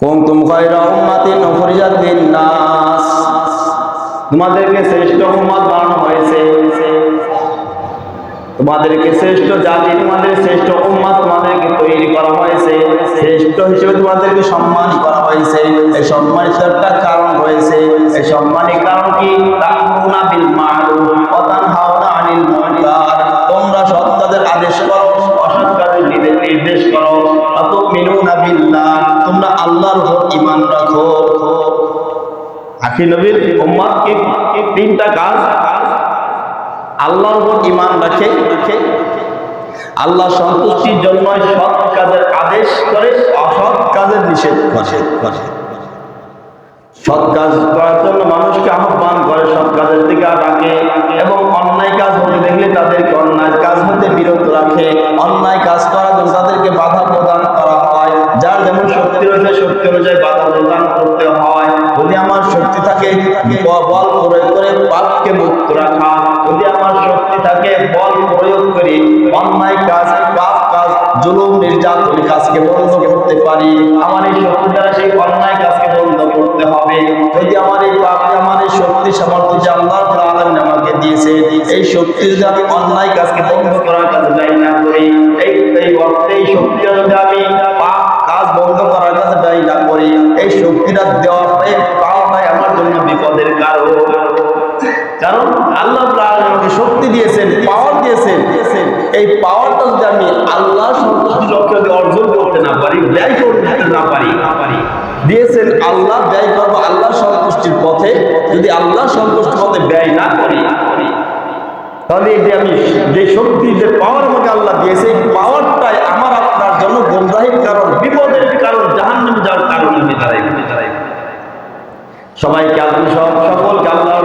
কুনতুম খায়রা উম্মাতিন উখরিজাত লিন-নাস। তোমাদেরকে শ্রেষ্ঠ উম্মত বানানো হয়েছে। তোমাদেরকে শ্রেষ্ঠ জাতি, তোমাদের শ্রেষ্ঠ উম্মত তোমাদেরকে তৈরি করা হয়েছে। শ্রেষ্ঠ হিসেবে তোমাদেরকে সম্মান করা হয়েছে। এই সম্মানিত একটা কারণ রয়েছে। এই সম্মানের কারণ কি? তা'মুরুনা ঈমান রাখো। আখি নবীর উম্মতকে তিনটা কাজ আল্লাহর উপর ইমান রাখে। রাখে আল্লাহ সন্তুষ্টির জন্য সৎ কাজের আদেশ করে অসৎ কাজের নিষেধ করে। করে। সৎ কাজ করার জন্য মানুষকে আহ্বান করে সৎ কাজের দিকে ডাকে এবং অন্যায় কাজ হতে দেখলে তাদেরকে অন্যায় কাজ হতে বিরত রাখে। অন্যায় কাজ করার জন্য তাদেরকে বাধা প্রদান অনুযায়ী বাধা প্রদান করতে হয়। যদি আমার শক্তি থাকে, বল প্রয়োগ করে পাপকে মুক্ত রাখা। যদি আমার শক্তি থাকে, বল প্রয়োগ করে, অন্যায় কাজ, পাপ কাজ, জুলুম, নির্যাতন কাজকে বন্ধ করতে পারি। আমার এই শক্তি দ্বারা সেই অন্যায় কাজকে বন্ধ করতে হবে। যদি আমার এই পাপ, আমার এই শক্তি সামর্থ্য যে আল্লাহ আমাকে দিয়েছে, এই শক্তি যদি আমি অন্যায় কাজকে বন্ধ করার কাজে শক্তিটা দেওয়ার পরে পাওয়াটাই আমার জন্য বিপদের কারণ। কারণ আল্লাহ আমাকে শক্তি দিয়েছেন পাওয়ার দিয়েছেন। এই পাওয়ারটা যদি আমি আল্লাহ সন্তুষ্টি অর্জন করতে না পারি, ব্যয় করতে না পারি না পারি দিয়েছেন আল্লাহ, ব্যয় করব আল্লাহ সন্তুষ্টির পথে। যদি আল্লাহ সন্তুষ্টির পথে ব্যয় না করি, তাহলে যে আমি যে শক্তি, যে পাওয়ার আমাকে আল্লাহ দিয়েছে, এই পাওয়ারটাই আমার আপনার জন্য গোমরাহির কারণ বিপদের কারণ জাহান্নামে যাওয়ার কারণ আমি দাঁড়াই দাঁড়াই সবাইকে আল্লাহ সকলকে আল্লাহ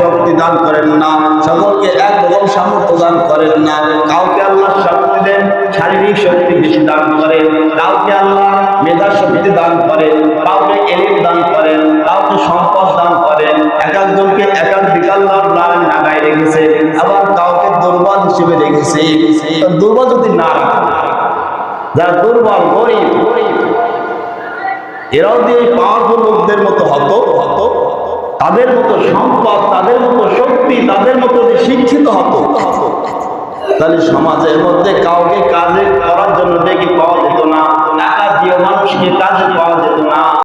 শক্তি দান করেন না, সকলকে একরকম সামর্থ্য দান করেন না। কাউকে আল্লাহ শক্তি দেন, শারীরিক শক্তি বেশি দান করেন। কাউকে আল্লাহ মেধা শক্তি দান করেন, কাউকে এলিম দান করেন, কাউকে সম্পদ দান করেন। এক একজনকে এক এক দিকে আল্লাহ আগায় রেখেছে, আবার কাউকে দুর্বল হিসেবে রেখেছে। দুর্বল যদি না যারা দুর্বল গরিব গরিব এরাও যে এই পাওয়ারফুল লোকদের মতো হত হত। তাদের মতো সম্পদ, তাদের মতো শক্তি, তাদের মতো যে শিক্ষিত হত। তাহলে সমাজের মধ্যে কাউকে কাজে